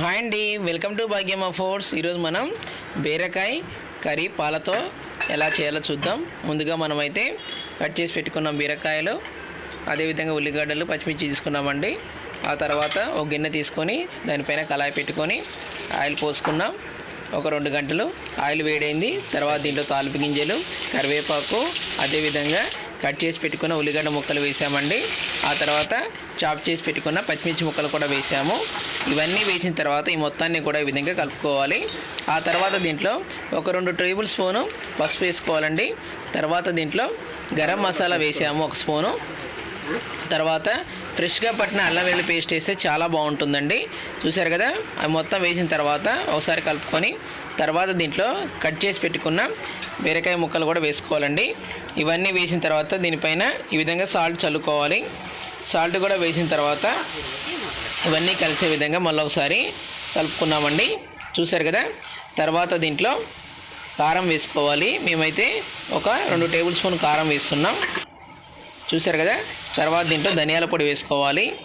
Hi అండి welcome to Bhagyamma force. ఈరోజు మనం బీరకాయ కర్రీ పాలతో ఎలా చేయాలో చూద్దాం. ముందుగా మనమైతే కట్ చేసి పెట్టుకున్నాం బీరకాయలు అదేవిధంగా ఉల్లిగడ్డలు పచ్చిమిర్చి తీసుకున్నామండి. ఆ తర్వాత ఒక గిన్నె తీసుకొని దానిపైన కళాయి పెట్టుకొని ఆయిల్ పోసుకున్నాం. ఒక రెండు గంటలు ఆయిల్ వేడైంది. తర్వాత దీంట్లో తాలిపు గింజలు కరివేపాకు అదేవిధంగా కట్ చేసి పెట్టుకున్న ఉల్లిగడ్డ ముక్కలు వేసామండి. ఆ తర్వాత చాప్ చేసి పెట్టుకున్న పచ్చిమిర్చి ముక్కలు కూడా వేసాము. ఇవన్నీ వేసిన తర్వాత ఈ మొత్తాన్ని కూడా ఈ విధంగా కలుపుకోవాలి. ఆ తర్వాత దీంట్లో ఒక రెండు టేబుల్ స్పూను పసుపు వేసుకోవాలండి. తర్వాత దీంట్లో గరం మసాలా వేసాము ఒక స్పూను. తర్వాత ఫ్రెష్గా పట్టిన అల్లం వెల్లుల్లి పేస్ట్ వేస్తే చాలా బాగుంటుందండి. చూసారు కదా? అవి మొత్తం వేసిన తర్వాత ఒకసారి కలుపుకొని తర్వాత దీంట్లో కట్ చేసి పెట్టుకున్న బీరకాయ ముక్కలు కూడా వేసుకోవాలండి. ఇవన్నీ వేసిన తర్వాత దీనిపైన ఈ విధంగా సాల్ట్ చల్లుకోవాలి. సాల్ట్ కూడా వేసిన తర్వాత ఇవన్నీ కలిసే విధంగా మళ్ళీ ఒకసారి కలుపుకున్నామండి. చూసారు కదా? తర్వాత దీంట్లో కారం వేసుకోవాలి. మేమైతే ఒక రెండు టేబుల్ స్పూన్ కారం వేస్తున్నాం. చూసారు కదా? తర్వాత దీంట్లో ధనియాల పొడి వేసుకోవాలి.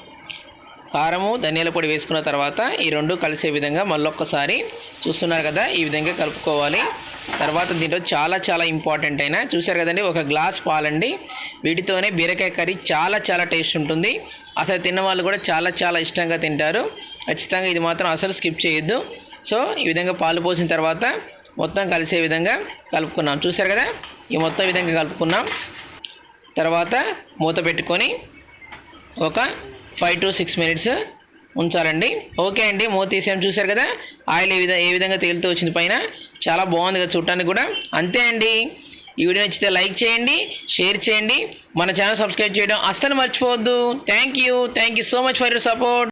కారము ధనియాల పొడి వేసుకున్న తర్వాత ఈ రెండు కలిసే విధంగా మళ్ళొక్కసారి చూస్తున్నారు కదా ఈ విధంగా కలుపుకోవాలి. తర్వాత దీంట్లో చాలా చాలా ఇంపార్టెంట్ అయినా చూసారు కదండి ఒక గ్లాస్ పాలండి. వీటితోనే బీరకాయ కర్రీ చాలా చాలా టేస్ట్ ఉంటుంది. అసలు తిన్న వాళ్ళు కూడా చాలా చాలా ఇష్టంగా తింటారు. ఖచ్చితంగా ఇది మాత్రం అసలు స్కిప్ చేయొద్దు. సో ఈ విధంగా పాలు పోసిన తర్వాత మొత్తం కలిసే విధంగా కలుపుకున్నాం. చూసారు కదా ఈ మొత్తం విధంగా కలుపుకున్నాం. తర్వాత మూత పెట్టుకొని ఒక ఫైవ్ టు సిక్స్ మినిట్స్ ఉంచాలండి. ఓకే అండి మూత తీసాం చూసారు కదా ఆయిల్ ఏ విధంగా ఏ విధంగా తేలుతూ వచ్చింది పైన? చాలా బాగుంది కదా చూడటానికి కూడా. అంతే అండి. ఈ వీడియో నచ్చితే లైక్ చేయండి షేర్ చేయండి. మన ఛానల్ సబ్స్క్రైబ్ చేయడం అస్సలు మర్చిపోవద్దు. Thank you thank you so much for your support